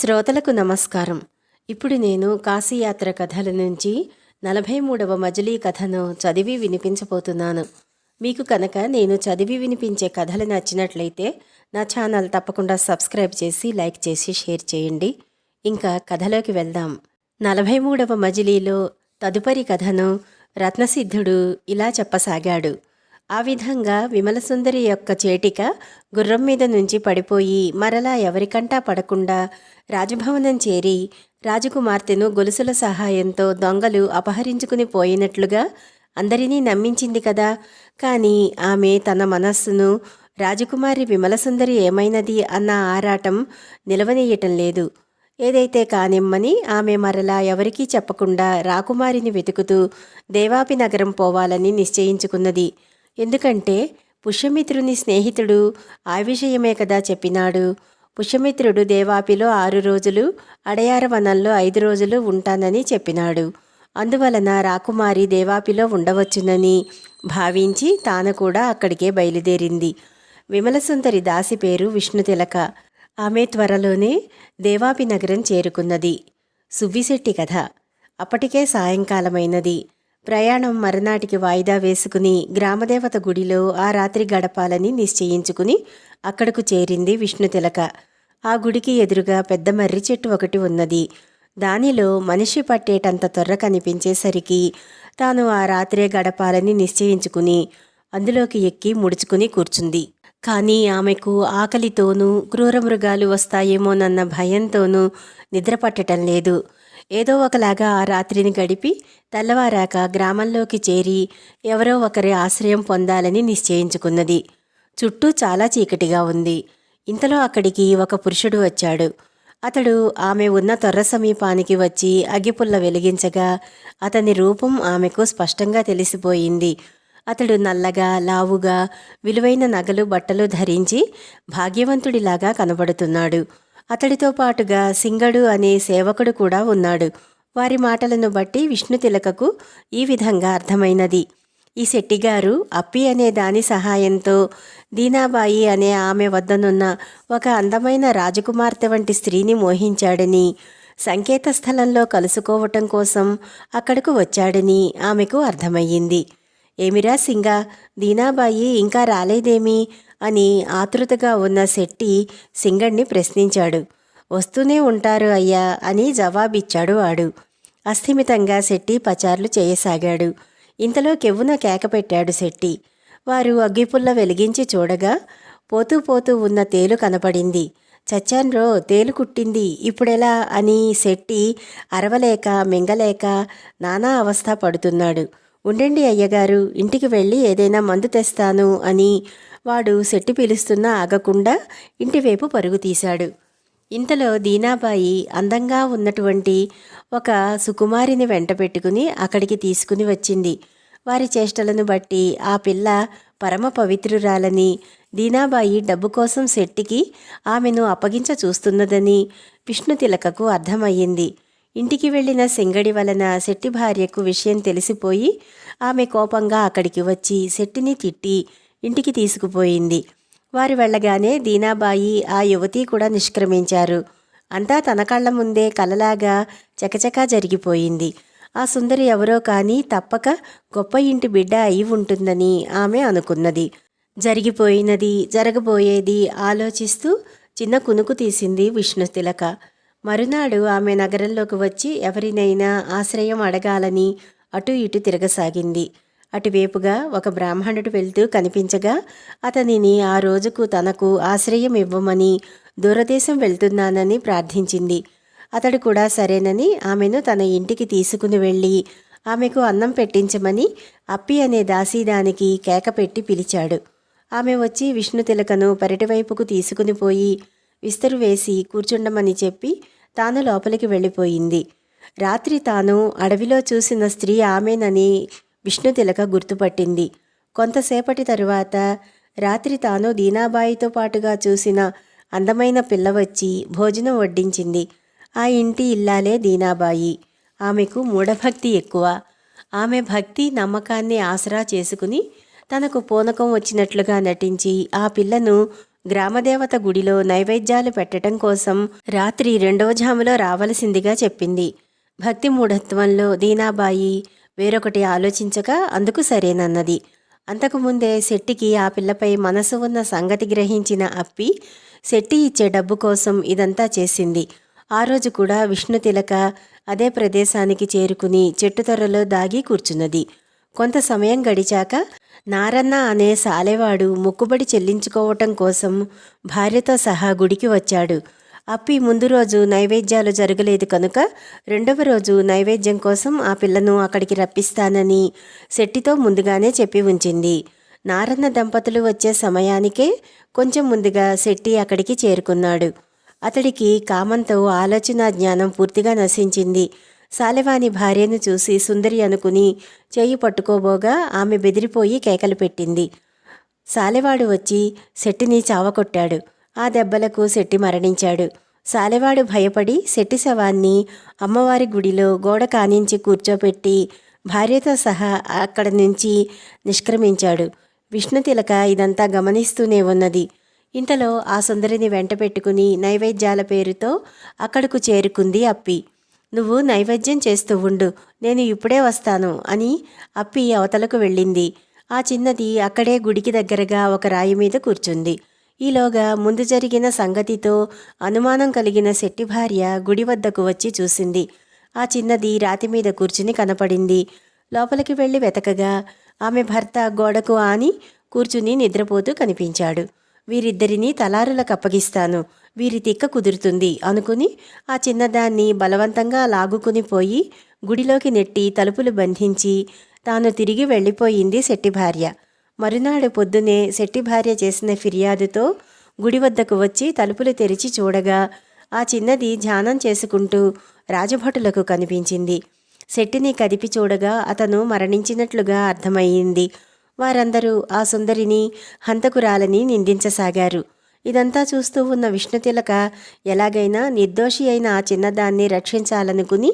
శ్రోతలకు నమస్కారం. ఇప్పుడు నేను కాశీయాత్ర కథల నుంచి నలభై మూడవ మజిలీ కథను చదివి వినిపించబోతున్నాను. మీకు కనుక నేను చదివి వినిపించే కథలు నచ్చినట్లయితే నా ఛానల్ తప్పకుండా సబ్స్క్రైబ్ చేసి లైక్ చేసి షేర్ చేయండి. ఇంకా కథలోకి వెళ్దాం. నలభై మూడవ మజిలీలో తదుపరి కథను రత్నసిద్ధుడు ఇలా చెప్పసాగాడు. ఆ విధంగా విమలసుందరి యొక్క చేటిక గుర్రం మీద నుంచి పడిపోయి మరలా ఎవరికంటా పడకుండా రాజభవనం చేరి రాజకుమార్తెను గొలుసుల సహాయంతో దొంగలు అపహరించుకుని పోయినట్లుగా అందరినీ నమ్మించింది కదా. కానీ ఆమె తన మనస్సును రాజకుమారి విమలసుందరి ఏమైనది అన్న ఆరాటం నిలవనీయటం లేదు. ఏదైతే కానిమ్మని ఆమె మరలా ఎవరికీ చెప్పకుండా రాకుమారిని వెతుకుతూ దేవాపి నగరం పోవాలని నిశ్చయించుకున్నది. ఎందుకంటే పుష్యమిత్రుని స్నేహితుడు ఆ విషయమే కదా చెప్పినాడు. పుష్యమిత్రుడు దేవాపిలో ఆరు రోజులు అడయార వనంలో ఐదు రోజులు ఉంటానని చెప్పినాడు. అందువలన రాకుమారి దేవాపిలో ఉండవచ్చునని భావించి తాను కూడా అక్కడికే బయలుదేరింది. విమలసుందరి దాసి పేరు విష్ణుతిలక ఆమె త్వరలోనే దేవాపి నగరం చేరుకున్నది. సువ్విశెట్టి కథ. అప్పటికే సాయంకాలమైనది. ప్రయాణం మరునాటికి వాయిదా వేసుకుని గ్రామదేవత గుడిలో ఆ రాత్రి గడపాలని నిశ్చయించుకుని అక్కడకు చేరింది విష్ణుతిలక ఆ గుడికి ఎదురుగా పెద్ద మర్రి చెట్టు ఒకటి ఉన్నది. దానిలో మనిషి పట్టేటంత తొర్ర కనిపించేసరికి తాను ఆ రాత్రే గడపాలని నిశ్చయించుకుని అందులోకి ఎక్కి ముడుచుకుని కూర్చుంది. కానీ ఆమెకు ఆకలితోనూ క్రూర మృగాలు వస్తాయేమోనన్న భయంతోనూ నిద్రపట్టడం లేదు. ఏదో ఒకలాగా ఆ రాత్రిని గడిపి తెల్లవారాక గ్రామంలోకి చేరి ఎవరో ఒకరి ఆశ్రయం పొందాలని నిశ్చయించుకున్నది. చుట్టూ చాలా చీకటిగా ఉంది. ఇంతలో అక్కడికి ఒక పురుషుడు వచ్చాడు. అతడు ఆమె ఉన్న తొర్ర సమీపానికి వచ్చి అగ్గిపుల్ల వెలిగించగా అతని రూపం ఆమెకు స్పష్టంగా తెలిసిపోయింది. అతడు నల్లగా లావుగా విలువైన నగలు బట్టలు ధరించి భాగ్యవంతుడిలాగా కనబడుతున్నాడు. అతడితో పాటుగా సింగడు అనే సేవకుడు కూడా ఉన్నాడు. వారి మాటలను బట్టి విష్ణు తిలకకు ఈ విధంగా అర్థమైనది. ఈ శెట్టిగారు అప్పి అనే దాని సహాయంతో దీనాబాయి అనే ఆమె వద్దనున్న ఒక అందమైన రాజకుమార్తె వంటి స్త్రీని మోహించాడని సంకేత స్థలంలో కలుసుకోవటం కోసం అక్కడకు వచ్చాడని ఆమెకు అర్థమయ్యింది. ఏమిరా సింగ దీనాబాయి ఇంకా రాలేదేమి? అని ఆతృతగా ఉన్న శెట్టి సింగణ్ణి ప్రశ్నించాడు. వస్తూనే ఉంటారు అయ్యా అని జవాబిచ్చాడు వాడు. అస్థిమితంగా శెట్టి పచార్లు చేయసాగాడు. ఇంతలో కెవ్వున కేకపెట్టాడు శెట్టి. వారు అగ్గిపుల్ల వెలిగించి చూడగా పోతూ పోతూ ఉన్న తేలు కనపడింది. చచ్చాన్రో తేలు కుట్టింది ఇప్పుడెలా అని శెట్టి అరవలేక మింగలేక నానా అవస్థ పడుతున్నాడు. ఉండండి అయ్యగారు ఇంటికి వెళ్ళి ఏదైనా మందు తెస్తాను అని వాడు శెట్టి పిలుస్తున్నా ఆగకుండా ఇంటివైపు పరుగు తీశాడు. ఇంతలో దీనాబాయి అందంగా ఉన్నటువంటి ఒక సుకుమారిని వెంట పెట్టుకుని అక్కడికి తీసుకుని వచ్చింది. వారి చేష్టలను బట్టి ఆ పిల్ల పరమ పవిత్రురాలని దీనాబాయి డబ్బు కోసం శెట్టికి ఆమెను అప్పగించ చూస్తున్నదని విష్ణు తిలకకు అర్థమయ్యింది. ఇంటికి వెళ్ళిన సింగడి వలన శెట్టి భార్యకు విషయం తెలిసిపోయి ఆమె కోపంగా అక్కడికి వచ్చి శెట్టిని తిట్టి ఇంటికి తీసుకుపోయింది. వారు వెళ్ళగానే దీనాబాయి ఆ యువతి కూడా నిష్క్రమించారు. అంతా తన కళ్ళ ముందే కలలాగా చకచకా జరిగిపోయింది. ఆ సుందరి ఎవరో కానీ తప్పక గొప్ప ఇంటి బిడ్డ అయి ఉంటుందని ఆమె అనుకున్నది. జరిగిపోయినది జరగబోయేది ఆలోచిస్తూ చిన్న కునుకు తీసింది విష్ణు తిలక. మరునాడు ఆమె నగరంలోకి వచ్చి ఎవరినైనా ఆశ్రయం అడగాలని అటు ఇటు తిరగసాగింది. అటువైపుగా ఒక బ్రాహ్మణుడు వెళ్తూ కనిపించగా అతనిని ఆ రోజుకు తనకు ఆశ్రయం ఇవ్వమని దూరదేశం వెళ్తున్నానని ప్రార్థించింది. అతడు కూడా సరేనని ఆమెను తన ఇంటికి తీసుకుని వెళ్ళి ఆమెకు అన్నం పెట్టించమని అప్పి అనే దాసీదానికి కేక పెట్టి పిలిచాడు. ఆమె వచ్చి విష్ణు తిలకను పెరటివైపుకు తీసుకుని పోయి విస్తరు వేసి కూర్చుండమని చెప్పి తాను లోపలికి వెళ్ళిపోయింది. రాత్రి తాను అడవిలో చూసిన స్త్రీ ఆమెనని విష్ణు తిలక గుర్తుపట్టింది. కొంతసేపటి తరువాత రాత్రి తాను దీనాబాయితో పాటుగా చూసిన అందమైన పిల్ల వచ్చి భోజనం వడ్డించింది. ఆ ఇంటి ఇల్లాలే దీనాబాయి. ఆమెకు మూఢభక్తి ఎక్కువ. ఆమె భక్తి నమ్మకాన్ని ఆసరా చేసుకుని తనకు పూనకం వచ్చినట్లుగా నటించి ఆ పిల్లను గ్రామదేవత గుడిలో నైవేద్యాలు పెట్టడం కోసం రాత్రి రెండవ జాములో రావలసిందిగా చెప్పింది. భక్తి మూఢత్వంలో దీనాబాయి వేరొకటి ఆలోచించక అందుకు సరేనన్నది. అంతకుముందే శెట్టికి ఆ పిల్లపై మనసు ఉన్న సంగతి గ్రహించిన అప్పి శెట్టి ఇచ్చే డబ్బు కోసం ఇదంతా చేసింది. ఆ రోజు కూడా విష్ణు తిలక అదే ప్రదేశానికి చేరుకుని చెట్టు తొరలో దాగి కూర్చున్నది. కొంత సమయం గడిచాక నారన్న అనే సాలెవాడు మొక్కుబడి చెల్లించుకోవటం కోసం భార్యతో సహా గుడికి వచ్చాడు. అప్పి ముందు రోజు నైవేద్యాలు జరగలేదు కనుక రెండవ రోజు నైవేద్యం కోసం ఆ పిల్లను అక్కడికి రప్పిస్తానని శెట్టితో ముందుగానే చెప్పి ఉంచింది. నారన్న దంపతులు వచ్చే సమయానికే కొంచెం ముందుగా శెట్టి అక్కడికి చేరుకున్నాడు. అతడికి కామంతో ఆలోచన జ్ఞానం పూర్తిగా నశించింది. సాలెవాని భార్యను చూసి సుందరి అనుకుని చేయి పట్టుకోబోగా ఆమె బెదిరిపోయి కేకలు పెట్టింది. సాలెవాడు వచ్చి శెట్టిని చావకొట్టాడు. ఆ దెబ్బలకు శెట్టి మరణించాడు. సాలెవాడు భయపడి శెట్టి శవాన్ని అమ్మవారి గుడిలో గోడ కానించి కూర్చోపెట్టి భార్యతో సహా అక్కడ నుంచి నిష్క్రమించాడు. విష్ణుతిలక ఇదంతా గమనిస్తూనే ఉన్నది. ఇంతలో ఆ సుందరిని వెంట పెట్టుకుని నైవేద్యాల పేరుతో అక్కడకు చేరుకుంది అప్పి. నువ్వు నైవేద్యం చేస్తూ ఉండు నేను ఇప్పుడే వస్తాను అని అప్పి అవతలకు వెళ్ళింది. ఆ చిన్నది అక్కడే గుడికి దగ్గరగా ఒక రాయి మీద కూర్చుంది. ఈలోగా ముందు జరిగిన సంగతితో అనుమానం కలిగిన శెట్టి భార్య గుడి వద్దకు వచ్చి చూసింది. ఆ చిన్నది రాతి మీద కూర్చుని కనపడింది. లోపలికి వెళ్ళి వెతకగా ఆమె భర్త గోడకు ఆని కూర్చుని నిద్రపోతూ కనిపించాడు. వీరిద్దరినీ తలారులకు అప్పగిస్తాను. వీరి తిక్క కుదురుతుంది అనుకుని ఆ చిన్నదాన్ని బలవంతంగా లాగుకుని పోయి గుడిలోకి నెట్టి తలుపులు బంధించి తాను తిరిగి వెళ్ళిపోయింది శెట్టి భార్య మరునాడు పొద్దునే శెట్టి భార్య చేసిన ఫిర్యాదుతో గుడి వద్దకు వచ్చి తలుపులు తెరిచి చూడగా ఆ చిన్నది ధ్యానం చేసుకుంటూ రాజభటులకు కనిపించింది. శెట్టిని కదిపి చూడగా అతను మరణించినట్లుగా అర్థమయ్యింది. వారందరూ ఆ సుందరిని హంతకురాలని నిందించసాగారు. ఇదంతా చూస్తూ ఉన్న విష్ణుతిలక ఎలాగైనా నిర్దోషి అయిన ఆ చిన్నదాన్ని రక్షించాలనుకుని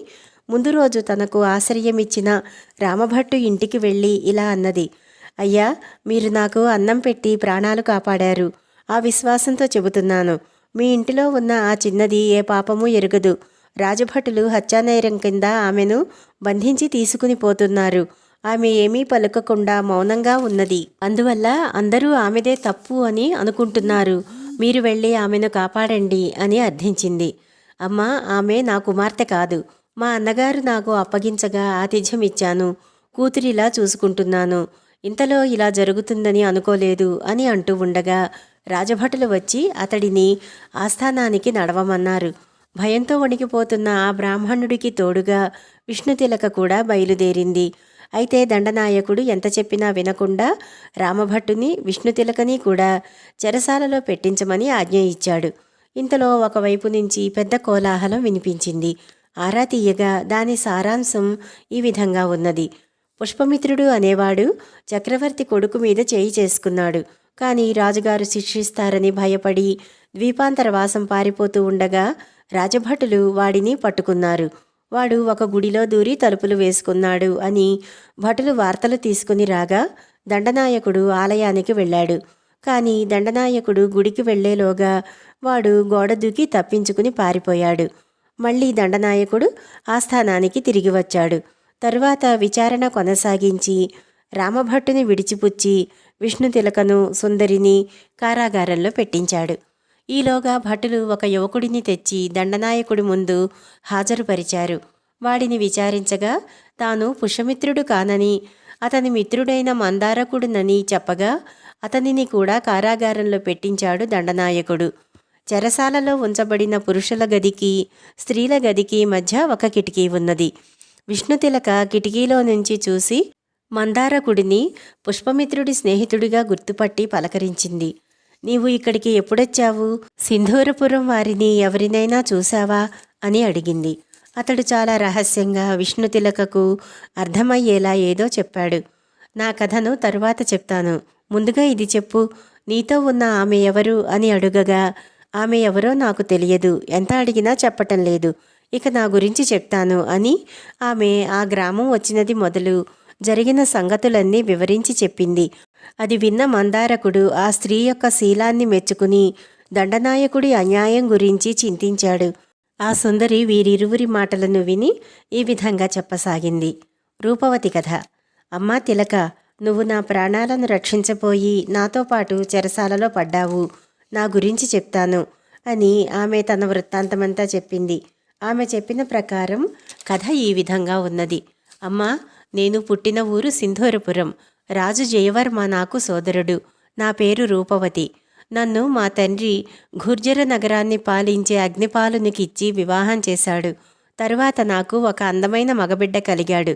ముందు రోజు తనకు ఆశ్రయమిచ్చిన రామభట్టు ఇంటికి వెళ్ళి ఇలా అన్నది. అయ్యా మీరు నాకు అన్నం పెట్టి ప్రాణాలు కాపాడారు. ఆ విశ్వాసంతో చెబుతున్నాను. మీ ఇంటిలో ఉన్న ఆ చిన్నది ఏ పాపము ఎరుగదు. రాజభటులు హత్యానేరం కింద ఆమెను బంధించి తీసుకుని పోతున్నారు. ఆమె ఏమీ పలుకకుండా మౌనంగా ఉన్నది. అందువల్ల అందరూ ఆమెదే తప్పు అని అనుకుంటున్నారు. మీరు వెళ్ళి ఆమెను కాపాడండి అని అర్థించింది. అమ్మా ఆమె నా కుమార్తె కాదు. మా అన్నగారు నాకు అప్పగించగా ఆతిథ్యం ఇచ్చాను. కూతురిలా చూసుకుంటున్నాను. ఇంతలో ఇలా జరుగుతుందని అనుకోలేదు అని అంటూ ఉండగా రాజభటులు వచ్చి అతడిని ఆస్థానానికి నడవమన్నారు. భయంతో వణికిపోతున్న ఆ బ్రాహ్మణుడికి తోడుగా విష్ణుతిలక కూడా బయలుదేరింది. అయితే దండనాయకుడు ఎంత చెప్పినా వినకుండా రామభట్టుని విష్ణుతిలకని కూడా చెరసాలలో పెట్టించమని ఆజ్ఞ ఇచ్చాడు. ఇంతలో ఒకవైపు నుంచి పెద్ద కోలాహలం వినిపించింది. ఆరా తీయగా దాని సారాంశం ఈ విధంగా ఉన్నది. పుష్పమిత్రుడు అనేవాడు చక్రవర్తి కొడుకు మీద చేయి చేసుకున్నాడు. కానీ రాజుగారు శిక్షిస్తారని భయపడి ద్వీపాంతర వాసం పారిపోతూ ఉండగా రాజభటులు వాడిని పట్టుకున్నారు. వాడు ఒక గుడిలో దూరి తలుపులు వేసుకున్నాడు అని భటులు వార్తలు తీసుకుని రాగా దండనాయకుడు ఆలయానికి వెళ్ళాడు. కానీ దండనాయకుడు గుడికి వెళ్ళేలోగా వాడు గోడ దూకి తప్పించుకుని పారిపోయాడు. మళ్ళీ దండనాయకుడు ఆస్థానానికి తిరిగి వచ్చాడు. తరువాత విచారణ కొనసాగించి రామభట్టుని విడిచిపుచ్చి విష్ణు తిలకను సుందరిని కారాగారంలో పెట్టించాడు. ఈలోగా భటులు ఒక యువకుడిని తెచ్చి దండనాయకుడి ముందు హాజరుపరిచారు. వాడిని విచారించగా తాను పుష్యమిత్రుడు కానని అతని మిత్రుడైన మందారకుడునని చెప్పగా అతనిని కూడా కారాగారంలో పెట్టించాడు దండనాయకుడు. చెరసాలలో ఉంచబడిన పురుషుల గదికి స్త్రీల గదికి మధ్య ఒక కిటికీ ఉన్నది. విష్ణుతిలక కిటికీలో నుంచి చూసి మందారకుడిని పుష్పమిత్రుడి స్నేహితుడిగా గుర్తుపట్టి పలకరించింది. నీవు ఇక్కడికి ఎప్పుడొచ్చావు? సింధూరపురం వారిని ఎవరినైనా చూశావా? అని అడిగింది. అతడు చాలా రహస్యంగా విష్ణుతిలకకు అర్థమయ్యేలా ఏదో చెప్పాడు. నా కథను తరువాత చెప్తాను. ముందుగా ఇది చెప్పు. నీతో ఉన్న ఆమె ఎవరు? అని అడుగగా ఆమె ఎవరో నాకు తెలియదు. ఎంత అడిగినా చెప్పటం లేదు. ఇక నా గురించి చెప్తాను అని ఆమె ఆ గ్రామం వచ్చినది మొదలు జరిగిన సంగతులన్నీ వివరించి చెప్పింది. అది విన్న మందారకుడు ఆ స్త్రీ యొక్క శీలాన్ని మెచ్చుకుని దండనాయకుడి అన్యాయం గురించి చింతించాడు. ఆ సుందరి వీరిరువురి మాటలను విని ఈ విధంగా చెప్పసాగింది. రూపవతి కథ. అమ్మా తిలక నువ్వు నా ప్రాణాలను రక్షించపోయి నాతో పాటు చెరసాలలో పడ్డావు. నా గురించి చెప్తాను అని ఆమె తన వృత్తాంతమంతా చెప్పింది. ఆమె చెప్పిన ప్రకారం కథ ఈ విధంగా ఉన్నది. అమ్మా నేను పుట్టిన ఊరు సింధూరపురం. రాజు జయవర్మ నాకు సోదరుడు. నా పేరు రూపవతి. నన్ను మా తండ్రి గుర్జర నగరాన్ని పాలించే అగ్నిపాలునికిచ్చి వివాహం చేశాడు. తరువాత నాకు ఒక అందమైన మగబిడ్డ కలిగాడు.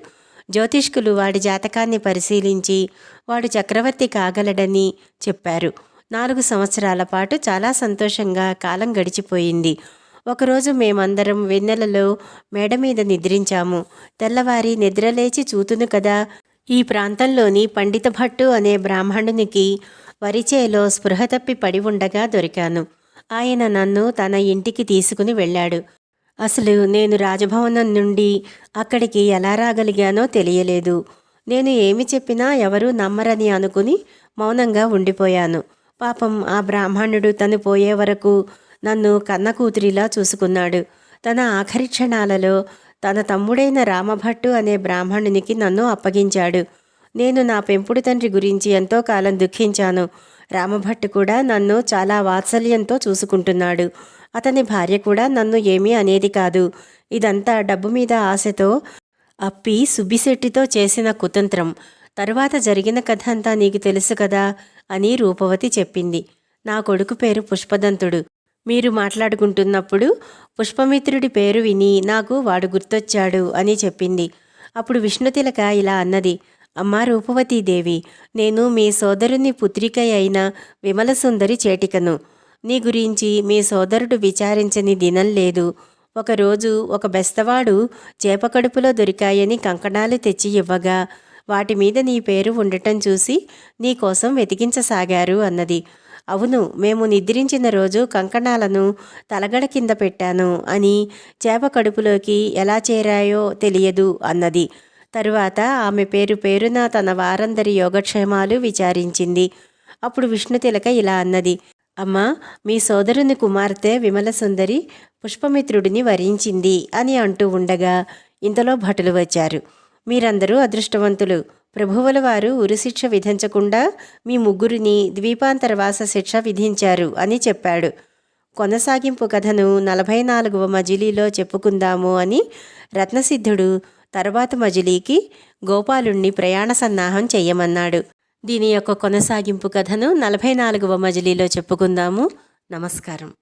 జ్యోతిష్కులు వాడి జాతకాన్ని పరిశీలించి వాడు చక్రవర్తి కాగలడని చెప్పారు. నాలుగు సంవత్సరాల పాటు చాలా సంతోషంగా కాలం గడిచిపోయింది. ఒకరోజు మేమందరం వెన్నెలలో మేడ మీద నిద్రించాము. తెల్లవారి నిద్రలేచి చూతును కదా ఈ ప్రాంతంలోని పండిత భట్టు అనే బ్రాహ్మణునికి వరిచేలో స్పృహ తప్పి పడి ఉండగా దొరికాను. ఆయన నన్ను తన ఇంటికి తీసుకుని వెళ్ళాడు. అసలు నేను రాజభవనం నుండి అక్కడికి ఎలా రాగలిగానో తెలియలేదు. నేను ఏమి చెప్పినా ఎవరూ నమ్మరని అనుకుని మౌనంగా ఉండిపోయాను. పాపం ఆ బ్రాహ్మణుడు తను పోయే వరకు నన్ను కన్న కూతురిలా చూసుకున్నాడు. తన ఆఖరి క్షణాలలో తన తమ్ముడైన రామభట్టు అనే బ్రాహ్మణునికి నన్ను అప్పగించాడు. నేను నా పెంపుడు తండ్రి గురించి ఎంతో కాలం దుఃఖించాను. రామభట్టు కూడా నన్ను చాలా వాత్సల్యంతో చూసుకుంటున్నాడు. అతని భార్య కూడా నన్ను ఏమీ అనేది కాదు. ఇదంతా డబ్బు మీద ఆశతో అప్పి సుబ్బిశెట్టితో చేసిన కుతంత్రం. తరువాత జరిగిన కథ అంతా నీకు తెలుసు కదా అని రూపవతి చెప్పింది. నా కొడుకు పేరు పుష్పదంతుడు. మీరు మాట్లాడుకుంటున్నప్పుడు పుష్పమిత్రుడి పేరు విని నాకు వాడు గుర్తొచ్చాడు అని చెప్పింది. అప్పుడు విష్ణుతిలక ఇలా అన్నది అమ్మా రూపవతీదేవి నేను మీ సోదరుని పుత్రిక అయిన విమలసుందరి చేటికను. నీ గురించి మీ సోదరుడు విచారించని దినం లేదు. ఒకరోజు ఒక బెస్తవాడు చేపకడుపులో దొరికాయని కంకణాలు తెచ్చి ఇవ్వగా వాటి మీద నీ పేరు ఉండటం చూసి నీ కోసం వెతికించసాగారు అన్నది. అవును మేము నిద్రించిన రోజు కంకణాలను తలగడ కింద పెట్టాను అని చేప కడుపులోకి ఎలా చేరాయో తెలియదు అన్నది. తరువాత ఆమె పేరు పేరున తన వారందరి యోగక్షేమాలు విచారించింది. అప్పుడు విష్ణుతిలక ఇలా అన్నది. అమ్మా మీ సోదరుని కుమార్తె విమల సుందరి పుష్పమిత్రుడిని వరించింది అని అంటూ ఉండగా ఇంతలో భటులు వచ్చారు. మీరందరూ అదృష్టవంతులు. ప్రభువుల వారు ఉరిశిక్ష విధించకుండా మీ ముగ్గురిని ద్వీపాంతరవాస శిక్ష విధించారు అని చెప్పాడు. కొనసాగింపు కథను నలభై నాలుగవ మజిలీలో చెప్పుకుందాము అని రత్నసిద్ధుడు తర్వాత మజిలీకి గోపాలుణ్ణి ప్రయాణ సన్నాహం చేయమన్నాడు. దీని యొక్క కొనసాగింపు కథను నలభై నాలుగవ మజిలీలో చెప్పుకుందాము. నమస్కారం.